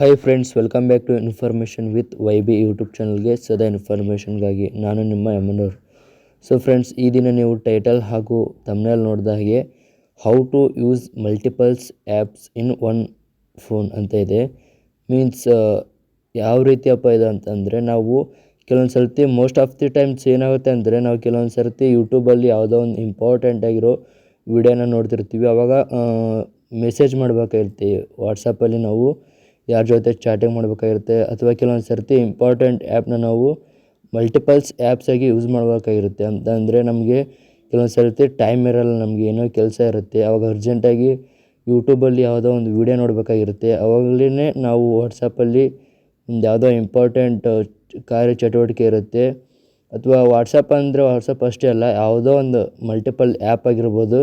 Hi friends welcome back to information with Y B YouTube ಚಾನಲ್ಗೆ ಸದಾ ಇನ್ಫಾರ್ಮೇಷನ್ಗಾಗಿ ನಾನು ನಿಮ್ಮ ಎಮ್ಮನೋರ್ ಸೊ ಫ್ರೆಂಡ್ಸ್ ಈ ದಿನ ನೀವು ಟೈಟಲ್ ಹಾಗೂ ತಮ್ನೇಲ್ ನೋಡಿದ ಹಾಗೆ how to use multiples apps in one phone ಅಂತ ಇದೆ. ಮೀನ್ಸ್ ಯಾವ ರೀತಿಯಪ್ಪ ಇದೆ ಅಂತಂದರೆ ನಾವು ಕೆಲವೊಂದು ಸರ್ತಿ ಮೋಸ್ಟ್ ಆಫ್ ದಿ ಟೈಮ್ಸ್ ಏನಾಗುತ್ತೆ ಅಂದರೆ ನಾವು ಕೆಲವೊಂದು ಸರ್ತಿ ಯೂಟ್ಯೂಬಲ್ಲಿ ಯಾವುದೋ ಒಂದು ಇಂಪಾರ್ಟೆಂಟ್ ಆಗಿರೋ ವಿಡಿಯೋನ ನೋಡ್ತಿರ್ತೀವಿ. ಆವಾಗ ಮೆಸೇಜ್ ಮಾಡಬೇಕಾಗಿರ್ತೀವಿ ವಾಟ್ಸಪ್ಪಲ್ಲಿ ನಾವು ಯಾರ ಜೊತೆ ಚಾಟಿಂಗ್ ಮಾಡಬೇಕಾಗಿರುತ್ತೆ ಅಥವಾ ಕೆಲವೊಂದು ಸರ್ತಿ ಇಂಪಾರ್ಟೆಂಟ್ ಆ್ಯಪ್ನ ನಾವು ಮಲ್ಟಿಪಲ್ಸ್ ಆ್ಯಪ್ಸಾಗಿ ಯೂಸ್ ಮಾಡಬೇಕಾಗಿರುತ್ತೆ. ಅಂತ ಅಂದರೆ ನಮಗೆ ಕೆಲವೊಂದು ಸರ್ತಿ ಟೈಮ್ ಇರಲ್ಲ, ನಮಗೆ ಏನೋ ಕೆಲಸ ಇರುತ್ತೆ. ಆವಾಗ ಅರ್ಜೆಂಟಾಗಿ ಯೂಟ್ಯೂಬಲ್ಲಿ ಯಾವುದೋ ಒಂದು ವೀಡಿಯೋ ನೋಡಬೇಕಾಗಿರುತ್ತೆ. ಆವಾಗಲೇ ನಾವು ವಾಟ್ಸಪ್ಪಲ್ಲಿ ಒಂದು ಯಾವುದೋ ಇಂಪಾರ್ಟೆಂಟ್ ಕಾರ್ಯ ಚಟುವಟಿಕೆ ಇರುತ್ತೆ. ಅಥವಾ ವಾಟ್ಸಪ್ ಅಂದರೆ ವಾಟ್ಸಪ್ ಅಷ್ಟೇ ಅಲ್ಲ, ಯಾವುದೋ ಒಂದು ಮಲ್ಟಿಪಲ್ ಆ್ಯಪ್ ಆಗಿರ್ಬೋದು.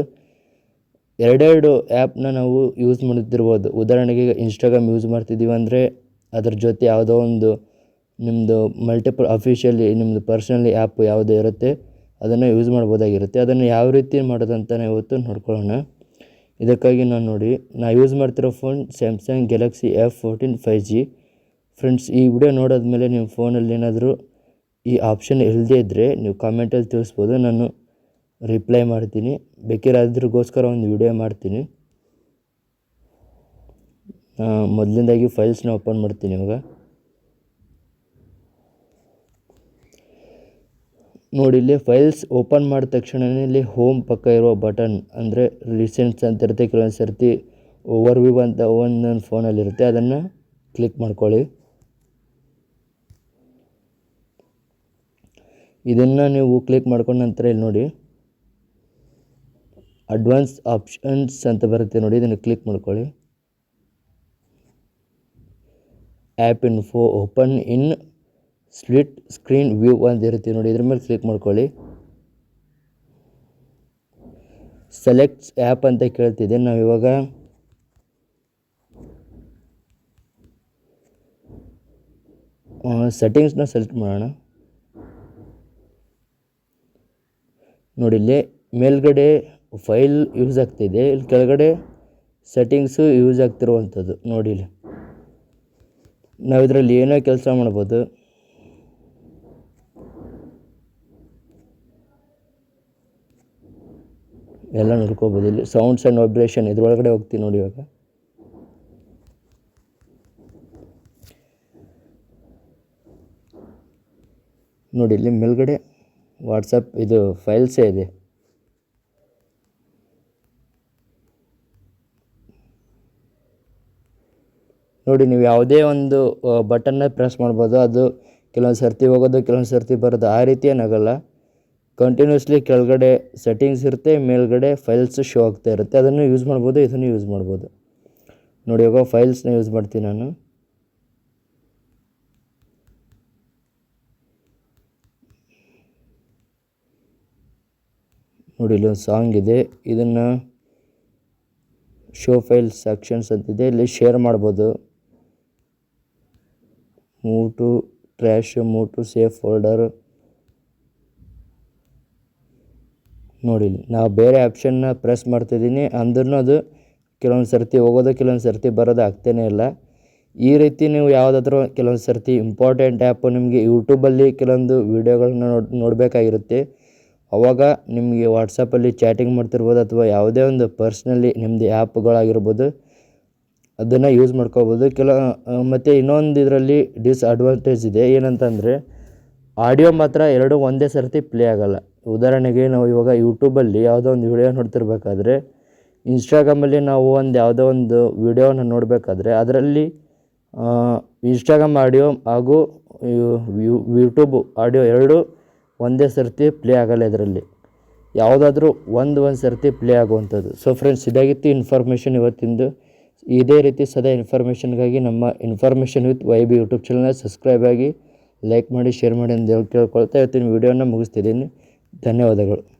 ಎರಡೆರಡು ಆ್ಯಪ್ನ ನಾವು ಯೂಸ್ ಮಾಡುತ್ತಿರ್ಬೋದು ಉದಾಹರಣೆಗೆ ಇನ್ಸ್ಟಾಗ್ರಾಮ್ ಯೂಸ್ ಮಾಡ್ತಿದ್ದೀವಿ ಅಂದರೆ ಅದ್ರ ಜೊತೆ ಯಾವುದೋ ಒಂದು ನಿಮ್ಮದು ಮಲ್ಟಿಪಲ್ ಅಫಿಷಿಯಲಿ ನಿಮ್ಮದು ಪರ್ಸ್ನಲಿ ಆ್ಯಪ್ ಯಾವುದೇ ಇರುತ್ತೆ, ಅದನ್ನು ಯೂಸ್ ಮಾಡ್ಬೋದಾಗಿರುತ್ತೆ. ಅದನ್ನು ಯಾವ ರೀತಿ ಮಾಡೋದಂತ ಇವತ್ತು ನೋಡ್ಕೊಳ್ಳೋಣ. ಇದಕ್ಕಾಗಿ ನಾನು ನೋಡಿ, ನಾ ಯೂಸ್ ಮಾಡ್ತಿರೋ phone Samsung Galaxy F fourteen five G friends ಈ ವಿಡಿಯೋ ನೋಡಾದ್ಮೇಲೆ ನಿಮ್ಮ ಫೋನಲ್ಲಿ ಏನಾದರೂ ಈ ಆಪ್ಷನ್ ಇಲ್ಲದೇ ಇದ್ದರೆ ನೀವು ಕಾಮೆಂಟಲ್ಲಿ ತಿಳಿಸ್ಬೋದು. ನಾನು ರಿಪ್ಲೈ ಮಾಡ್ತೀನಿ. ಬೇಕಿದ್ರೆ ಅದ್ರಗೋಸ್ಕರ ಒಂದು ವಿಡಿಯೋ ಮಾಡ್ತೀನಿ. ಮೊದಲಿಂದಾಗಿ ಫೈಲ್ಸ್ನ ಓಪನ್ ಮಾಡ್ತೀನಿ ಇವಾಗ. ನೋಡಿ, ಇಲ್ಲಿ ಫೈಲ್ಸ್ ಓಪನ್ ಮಾಡಿದ ತಕ್ಷಣವೇ ಇಲ್ಲಿ ಹೋಮ್ ಪಕ್ಕ ಇರೋ ಬಟನ್ ಅಂದರೆ ರೀಸೆಂಟ್ಸ್ ಅಂತ ಇರುತ್ತೆ ಕೆಲವೊಂದು ಸರ್ತಿ ಓವರ್ ವ್ಯೂ ಅಂತ ಒಂದೊಂದು ಫೋನಲ್ಲಿರುತ್ತೆ ಅದನ್ನು ಕ್ಲಿಕ್ ಮಾಡ್ಕೊಳ್ಳಿ. ಇದನ್ನು ನೀವು ಕ್ಲಿಕ್ ಮಾಡ್ಕೊಂಡ ನಂತರ ಇಲ್ಲಿ ನೋಡಿ. ಅಡ್ವಾನ್ಸ್ ಆಪ್ಷನ್ಸ್ ಅಂತ ಬರುತ್ತೆ ನೋಡಿ, ಇದನ್ನು ಕ್ಲಿಕ್ ಮಾಡ್ಕೊಳ್ಳಿ. App info open in split screen view ಅಂತ ಇರುತ್ತೆ ನೋಡಿ, ಇದ್ರ ಮೇಲೆ ಕ್ಲಿಕ್ ಮಾಡ್ಕೊಳ್ಳಿ. ಸೆಲೆಕ್ಟ್ಸ್ ಆ್ಯಪ್ ಅಂತ ಕೇಳ್ತಿದೆ, ನಾವು ಇವಾಗ ಸೆಟ್ಟಿಂಗ್ಸ್ನ ಸೆಲೆಕ್ಟ್ ಮಾಡೋಣ. ನೋಡಿ, ಇಲ್ಲಿ ಮೇಲ್ಗಡೆ ಫೈಲ್ ಯೂಸ್ ಆಗ್ತಿದೆ. ಇಲ್ಲಿ ಕೆಳಗಡೆ ಸೆಟ್ಟಿಂಗ್ಸು ಯೂಸ್ ಆಗ್ತಿರುವಂಥದ್ದು ನೋಡಿ ಇಲ್ಲಿ. ನಾವು ಇದರಲ್ಲಿ ಏನೋ ಕೆಲಸ ಮಾಡ್ಬೋದು. ಎಲ್ಲ ನೋಡ್ಕೋಬೋದು. ಇಲ್ಲಿ ಸೌಂಡ್ಸ್ ಆ್ಯಂಡ್ ವೈಬ್ರೇಷನ್ ಇದ್ರೊಳಗಡೆ ಹೋಗ್ತೀವಿ ನೋಡಿ ಇವಾಗ. ನೋಡಿ ಇಲ್ಲಿ ಮೇಲ್ಗಡೆ ವಾಟ್ಸಪ್ ಇದು ಫೈಲ್ಸೇ ಇದೆ. ನೋಡಿ, ನೀವು ಯಾವುದೇ ಒಂದು ಬಟನ್ನ ಪ್ರೆಸ್ ಮಾಡ್ಬೋದು, ಅದು ಕೆಲವೊಂದು ಸರ್ತಿ ಹೋಗೋದು, ಕೆಲವೊಂದು ಸರ್ತಿ ಬರೋದು, ಆ ರೀತಿ ಏನಾಗಲ್ಲ ಕಂಟಿನ್ಯೂಸ್ಲಿ ಕೆಳಗಡೆ ಸೆಟ್ಟಿಂಗ್ಸ್ ಇರುತ್ತೆ, ಮೇಲ್ಗಡೆ ಫೈಲ್ಸ್ ಶೋ ಆಗ್ತಾ ಇರುತ್ತೆ. ಅದನ್ನು ಯೂಸ್ ಮಾಡ್ಬೋದು, ಇದನ್ನು ಯೂಸ್ ಮಾಡ್ಬೋದು. ನೋಡಿ, ಇವಾಗ ಫೈಲ್ಸ್ನ ಯೂಸ್ ಮಾಡ್ತೀನಿ ನಾನು. ನೋಡಿ ಇಲ್ಲೊಂದು ಸಾಂಗ್ ಇದೆ. ಇದನ್ನು ಶೋ ಫೈಲ್ಸ್ ಸೆಕ್ಷನ್ಸ್ ಅಂತಿದೆ. ಇಲ್ಲಿ ಶೇರ್ ಮಾಡ್ಬೋದು. Move to trash move to safe folder ನೋಡಿ ನಾವು ಬೇರೆ ಆಪ್ಷನ್ನ ಪ್ರೆಸ್ ಮಾಡ್ತಿದ್ದೀನಿ. ಅಂದ್ರೂ ಅದು ಕೆಲವೊಂದು ಸರ್ತಿ ಹೋಗೋದು, ಕೆಲವೊಂದು ಸರ್ತಿ ಬರೋದು ಆಗ್ತೇನೆ ಇಲ್ಲ. ಈ ರೀತಿ ನೀವು ಯಾವುದಾದ್ರೂ ಕೆಲವೊಂದು ಸರ್ತಿ ಇಂಪಾರ್ಟೆಂಟ್ ಆ್ಯಪ್ ನಿಮಗೆ ಯೂಟ್ಯೂಬಲ್ಲಿ ಕೆಲವೊಂದು ವೀಡಿಯೋಗಳನ್ನ ನೋಡಿ, ನೋಡಬೇಕಾಗಿರುತ್ತೆ. ಅವಾಗ ನಿಮಗೆ ವಾಟ್ಸಪ್ಪಲ್ಲಿ ಚಾಟಿಂಗ್ ಮಾಡ್ತಿರ್ಬೋದು, ಅಥವಾ ಯಾವುದೇ ಒಂದು ಪರ್ಸ್ನಲ್ಲಿ ನಿಮ್ಮದು ಆ್ಯಪ್ಗಳಾಗಿರ್ಬೋದು ಅದನ್ನು ಯೂಸ್ ಮಾಡ್ಕೋಬೋದು. ಕೆಲ ಮತ್ತು ಇನ್ನೊಂದು ಇದರಲ್ಲಿ ಡಿಸ್ಅಡ್ವಾಂಟೇಜ್ ಇದೆ. ಏನಂತಂದರೆ ಆಡಿಯೋ ಮಾತ್ರ ಎರಡು ಒಂದೇ ಸರ್ತಿ ಪ್ಲೇ ಆಗೋಲ್ಲ. ಉದಾಹರಣೆಗೆ ನಾವು ಇವಾಗ ಯೂಟ್ಯೂಬಲ್ಲಿ ಯಾವುದೋ ಒಂದು ವಿಡಿಯೋ ನೋಡ್ತಿರ್ಬೇಕಾದ್ರೆ ಇನ್ಸ್ಟಾಗ್ರಾಮಲ್ಲಿ ನಾವು ಒಂದು ಯಾವುದೋ ಒಂದು ವಿಡಿಯೋನ ನೋಡಬೇಕಾದ್ರೆ, ಅದರಲ್ಲಿ ಇನ್ಸ್ಟಾಗ್ರಾಮ್ ಆಡಿಯೋ ಹಾಗೂ ಯೂಟ್ಯೂಬ್ ಆಡಿಯೋ ಎರಡು ಒಂದೇ ಸರ್ತಿ ಪ್ಲೇ ಆಗಲ್ಲ ಇದರಲ್ಲಿ. ಯಾವುದಾದ್ರೂ ಒಂದು ಒಂದು ಸರ್ತಿ ಪ್ಲೇ ಆಗುವಂಥದ್ದು. ಸೊ ಫ್ರೆಂಡ್ಸ್ ಇದಾಗಿತ್ತು ಇನ್ಫಾರ್ಮೇಷನ್ ಇವತ್ತಿಂದು. ಇದೇ ರೀತಿ ಸದಾ ಇನ್ಫಾರ್ಮೇಷನ್ಗಾಗಿ ನಮ್ಮ information with Y B YouTube ಚಾನಲ್ನ ಸಬ್ಸ್ಕ್ರೈಬ್ ಆಗಿ ಲೈಕ್ ಮಾಡಿ ಶೇರ್ ಮಾಡಿ ಅಂತ ಕೇಳ್ಕೊಳ್ತಾ ಇವತ್ತಿನ ವೀಡಿಯೋನ ಮುಗಿಸ್ತಿದ್ದೀನಿ. ಧನ್ಯವಾದಗಳು.